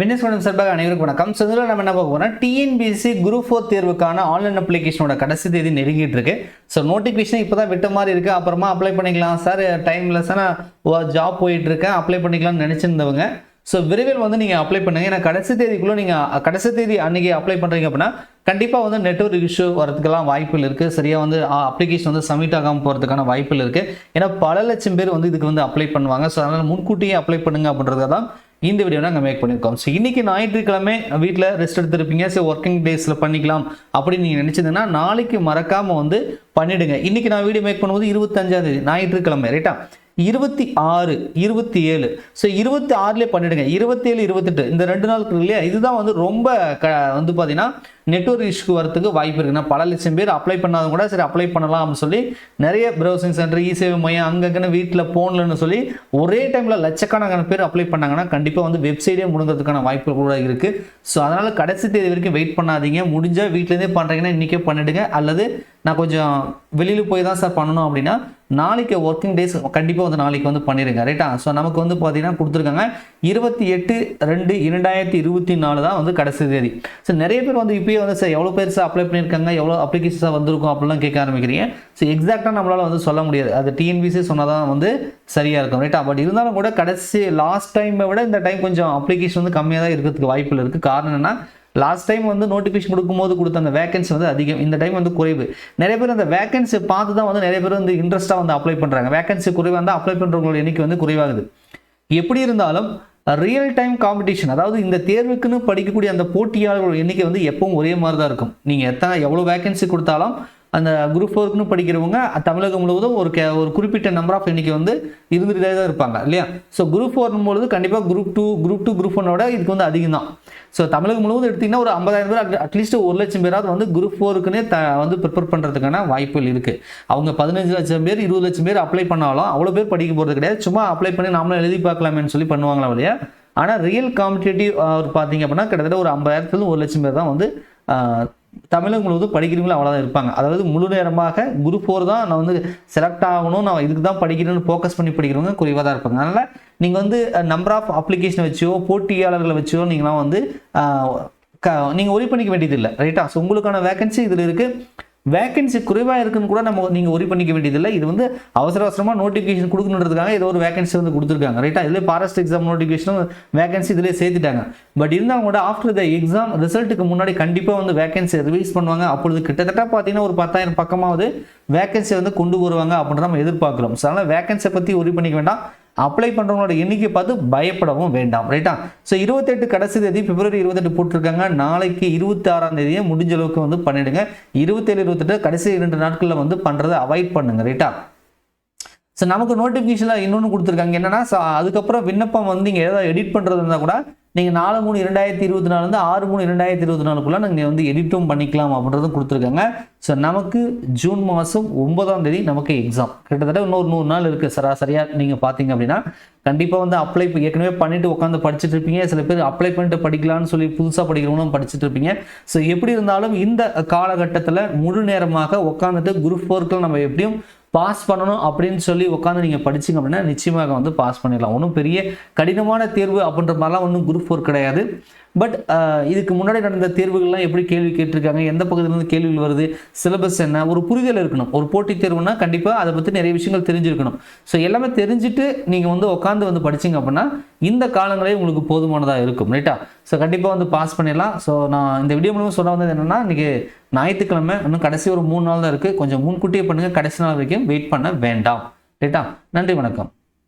வினேஸ்வரன் சார்பாக அனைவருக்கும் வணக்கம். ஸோ இதில் நம்ம என்ன பார்க்க போகிறோம் டிஎன்பிஎஸ்சி குரூப் ஃபோர் தேர்வுக்கான ஆன்லைன் அப்ளிகேஷனோட கடைசி தேதி நெருங்கிட்டு இருக்கு. ஸோ நோட்டிஃபிகேஷன் இப்போ தான் விட்ட மாதிரி இருக்குது அப்புறமா அப்ளை பண்ணிக்கலாம். சார் டைம் சார் நான் ஜாப் போயிட்டு இருக்கேன் அப்ளை பண்ணிக்கலாம்னு நினச்சிருந்தவங்க. ஸோ விரைவில் வந்து நீங்கள் அப்ளை பண்ணுங்கள் ஏன்னா கடைசி தேதிக்குள்ளே நீங்கள் கடைசி தேதி அன்றைக்கி அப்ளை பண்ணுறீங்க அப்படின்னா கண்டிப்பாக வந்து நெட்ஒர்க் இஷ்யூ வரதுக்கெல்லாம் வாய்ப்புகள் இருக்குது சரியாக வந்து அப்ளிகேஷன் வந்து சப்மிட் ஆகாமல் போகிறதுக்கான வாய்ப்புகள் இருக்குது ஏன்னா பல லட்சம் பேர் வந்து இதுக்கு வந்து அப்ளை பண்ணுவாங்க. ஸோ அதனால் முன்கூட்டியே அப்ளை பண்ணுங்க அப்படின்றத தான் இந்த வீடியோ நாங்கள் மேக் பண்ணியிருக்கோம் ஸோ இன்றைக்கி ஞாயிற்றுக்கிழமை வீட்டில் ரெஸ்ட் எடுத்துருப்பீங்க. ஸோ ஒர்க்கிங் டேஸில் பண்ணிக்கலாம் அப்படின்னு நீங்கள் நினச்சிங்கன்னா நாளைக்கு மறக்காமல் வந்து பண்ணிவிடுங்க இன்றைக்கி நான் வீடியோ மேக் பண்ணும்போது இருபத்தஞ்சாந்தேதி ஞாயிற்றுக்கிழமை ரைட்டா இருபத்தி ஆறு இருபத்தி ஏழு. ஸோ இருபத்தி ஆறுலேயே பண்ணிவிடுங்க இருபத்தி ஏழு இருபத்தெட்டு இந்த ரெண்டு நாள் இல்லையா? இதுதான் வந்து ரொம்ப க வந்து பார்த்தீங்கன்னா நெட்ஒர்க் இஷ்யூ வரதுக்கு வாய்ப்பு இருக்குன்னா பல லட்சம் பேர் அப்ளை பண்ணாதவங்க கூட சரி அப்ளை பண்ணலாம் அப்படின்னு சொல்லி நிறைய ப்ரௌசிங் சென்டர் இ சேவை மையம் அங்கங்கன்னு வீட்டில் போன்லன்னு சொல்லி ஒரே டைமில் லட்சக்கணக்கான பேர் அப்ளை பண்ணாங்கன்னா கண்டிப்பாக வந்து வெப்சைட்டே முடுங்கிறதுக்கான வாய்ப்பு கூட இருக்குது ஸோ அதனால் கடைசி தேதி வரைக்கும் வெயிட் பண்ணாதீங்க. முடிஞ்சால் வீட்டிலேருந்தே பண்ணுறீங்கன்னா இன்றைக்கே பண்ணிவிடுங்க அல்லது நான் கொஞ்சம் வெளியில் போய் தான் சார் பண்ணணும் அப்படின்னா நாளைக்கு ஒர்க்கிங் டேஸ் கண்டிப்பாக வந்து நாளைக்கு வந்து பண்ணிடுங்க. ரைட்டா ஸோ நமக்கு வந்து பார்த்தீங்கன்னா கொடுத்துருக்காங்க. இருபத்தி எட்டு ரெண்டு இரண்டாயிரத்தி இருபத்தி நாலு தான் வந்து கடைசி தேதி. ஸோ நிறைய பேர் வந்து இப்போயே வந்து சார் எவ்வளோ பேர் சார் அப்ளை பண்ணியிருக்காங்க? எவ்வளோ அப்ளிகேஷன்ஸாக வந்திருக்கும்? அப்படிலாம் கேட்க ஆரம்பிக்கிறீங்க. ஸோ எக்ஸாக்டாக நம்மளால் வந்து சொல்ல முடியாது. அது டிஎன்பிசி சொன்னால் தான் வந்து சரியாக இருக்கும் ரைட்டா பட் இருந்தாலும் கூட கடைசி லாஸ்ட் டைமை விட இந்த டைம் கொஞ்சம் அப்ளிகேஷன் வந்து கம்மியாக தான் இருக்கிறதுக்கு வாய்ப்புகள் இருக்குது காரணம் என்னன்னா லாஸ்ட் டைம் வந்து நோட்டிஃபிகேஷன் கொடுக்கும்போது கொடுத்த அந்த வேகன்சி வந்து அதிகம். இந்த டைம் வந்து குறைவு. நிறைய பேர் அந்த வேகன்சி பார்த்து தான் வந்து நிறைய பேர் வந்து இன்ட்ரெஸ்ட்டாக வந்து அப்ளை பண்ணுறாங்க வேகன்சி குறைவாக இருந்தால் அப்ளை பண்ணுறவங்களோட எண்ணிக்கை வந்து குறைவாகுது. எப்படி இருந்தாலும் ரியல் டைம் காம்படிஷன் அதாவது இந்த தேர்வுக்குன்னு படிக்கக்கூடிய அந்த போட்டியாளர்கள் எண்ணிக்கை வந்து எப்பவும் ஒரே மாதிரி தான் இருக்கும். நீங்கள் எத்தனை எவ்வளோ வேகன்சி கொடுத்தாலும் அந்த குரூப் ஃபோருக்குன்னு படிக்கிறவங்க தமிழகம் முழுவதும் ஒரு கே ஒரு குறிப்பிட்ட நம்பர் ஆஃப் எண்ணிக்கை வந்து இருந்துகிட்டே தான் இருப்பாங்க இல்லையா? ஸோ குரூப் ஃபோர்னும் பொழுது கண்டிப்பாக group two group two group ஒன்னோட இதுக்கு வந்து அதிகம் தான். ஸோ தமிழகம் முழுவதும் எடுத்திங்கன்னா ஒரு ஐம்பதாயிரம் பேர் அட்லீஸ்ட் ஒரு லட்சம் பேராவது வந்து குரூப் ஃபோருக்குன்னே த வந்து ப்ரிப்பேர் பண்ணுறதுக்கான வாய்ப்புகள் இருக்குது அவங்க பதினஞ்சு லட்சம் பேர் இருபது லட்சம் பேர் அப்ளை பண்ணாலும் அவ்வளோ பேர் படிக்க போகிறது கிடையாது. சும்மா அப்ளை பண்ணி நாமளும் எழுதி பார்க்கலாமேன்னு சொல்லி பண்ணுவாங்களா இல்லையா? ஆனால் ரியல் காம்படிட்டிவ் பார்த்தீங்க அப்படின்னா கிட்டத்தட்ட ஒரு ஐம்பதாயிரத்துலேருந்து ஒரு லட்சம் பேர் தான் வந்து தமிழகம் முழுவதும் படிக்கிறவங்களும் அவ்வளோதான் இருப்பாங்க. அதாவது முழு நேரமாக குரூப் ஃபோர் தான் நான் வந்து செலக்ட் ஆகணும் நான் இதுக்கு தான் படிக்கிறேன்னு ஃபோக்கஸ் பண்ணி படிக்கிறவங்க குறைவாக தான் இருப்பாங்க. அதனால் நீங்கள் வந்து நம்பர் ஆஃப் அப்ளிகேஷனை வச்சோ போட்டியாளர்களை வச்சோ நீங்களாம் வந்து க நீங்கள் ஒரி பண்ணிக்க வேண்டியதில்லை ரைட்டா ஸோ உங்களுக்கான வேகன்சி இதில் இருக்குது வேகன்சி குறைவாக இருக்குன்னு கூட நம்ம நீங்கள் ஒரி பண்ணிக்க வேண்டியதில்லை. இது வந்து அவசர அவசரமாக நோட்டிஃபிகேஷன் கொடுக்கணுன்றதுக்காக ஏதோ ஒரு வேகன்சி வந்து கொடுத்துருக்காங்க ரைட்டா இதில் ஃபாரஸ்ட் எக்ஸாம் நோட்டிஃபிகேஷனும் வேகன்சி இதிலே சேர்த்துட்டாங்க. பட் இருந்தாலும் கூட ஆஃப்டர் த எக்ஸாம் ரிசல்ட்டுக்கு முன்னாடி கண்டிப்பாக வந்து வேகன்சி ரிலீஸ் பண்ணுவாங்க. அப்பொழுது கிட்டத்தட்ட பார்த்தீங்கன்னா ஒரு பத்தாயிரம் பக்கமாவது வேகன்சி வந்து கொண்டு வருவாங்க அப்படின்னு நம்ம எதிர்பார்க்குறோம். ஸோ அதனால் வேகன்சியை பற்றி ஒரி பண்ணிக்க வேண்டாம். அப்ளை பண்ணுறவங்களோட எண்ணிக்கை பார்த்து பயப்படவும் வேண்டாம். ரைட்டா ஸோ இருபத்தெட்டு கடைசி தேதி பிப்ரவரி இருபத்தெட்டு போட்டிருக்காங்க. நாளைக்கு இருபத்தி ஆறாம் தேதியை முடிஞ்ச அளவுக்கு வந்து பண்ணிடுங்க. இருபத்தேழு இருபத்தெட்டு கடைசி இரண்டு நாட்களில் வந்து பண்ணுறதை அவாய்ட் பண்ணுங்க. ரைட்டா ஸோ நமக்கு நோட்டிஃபிகேஷனில் இன்னொன்று கொடுத்துருக்காங்க. என்னன்னா ஸோ அதுக்கப்புறம் விண்ணப்பம் வந்து நீங்கள் ஏதாவது எடிட் பண்ணுறது இருந்தால் கூட நீங்கள் நாலு மூணு இரண்டாயிரத்தி இருபத்தி நாலுலேருந்து ஆறு மூணு இரண்டாயிரத்தி இருபத்தி நாலுக்குள்ளே நீங்கள் வந்து எடிட்டும் பண்ணிக்கலாம் அப்படின்றதும் கொடுத்துருக்காங்க. ஸோ நமக்கு ஜூன் மாதம் ஒன்பதாம் தேதி நமக்கு எக்ஸாம் கிட்டத்தட்ட இன்னொரு நூறு நாள் இருக்குது சராசரியாக நீங்கள் பார்த்தீங்க அப்படின்னா கண்டிப்பாக வந்து அப்ளை ஏற்கனவே பண்ணிட்டு உட்காந்து படிச்சுட்டு இருப்பீங்க. சில பேர் அப்ளை பண்ணிட்டு படிக்கலாம்னு சொல்லி புதுசாக படிக்கிறவங்களும் படிச்சுட்டு இருப்பீங்க. ஸோ எப்படி இருந்தாலும் இந்த காலகட்டத்தில் முழு நேரமாக உட்காந்துட்டு குரூப் ஒர்க்கில் நம்ம எப்படியும் பாஸ் பண்ணணும் அப்படின்னு சொல்லி உட்காந்து நீங்கள் படிச்சிங்க அப்படின்னா நிச்சயமாக வந்து பாஸ் பண்ணிடலாம். ஒன்றும் பெரிய கடினமான தேர்வு அப்படின்ற மாதிரிலாம் ஒன்றும் குரூப் ஃபோர் கிடையாது. பட் uh, இதுக்கு முன்னாடி நடந்த தேர்வுகள்லாம் எப்படி கேள்வி கேட்டிருக்காங்க? எந்த பகுதியிலேருந்து கேள்விகள் வருது? சிலபஸ் என்ன? ஒரு புரிதல் இருக்கணும். ஒரு போட்டித் தேர்வுனா கண்டிப்பாக அதை பற்றி நிறைய விஷயங்கள் தெரிஞ்சிருக்கணும். ஸோ எல்லாமே தெரிஞ்சுட்டு நீங்கள் வந்து உட்காந்து வந்து படிச்சிங்க அப்படின்னா இந்த காலங்களே உங்களுக்கு போதுமானதாக இருக்கும். ரைட்டா ஸோ கண்டிப்பாக வந்து பாஸ் பண்ணிடலாம். ஸோ நான் இந்த வீடியோ மூலமாக சொல்ல வந்தது என்னென்னா இன்றைக்கி ஞாயிற்றுக்கிழமை இன்னும் கடைசி ஒரு மூணு நாள் தான் இருக்குது கொஞ்சம் முன்கூட்டியே பண்ணுங்கள் கடைசி நாள் வரைக்கும் வெயிட் பண்ண வேண்டாம். ரைட்டா நன்றி வணக்கம்.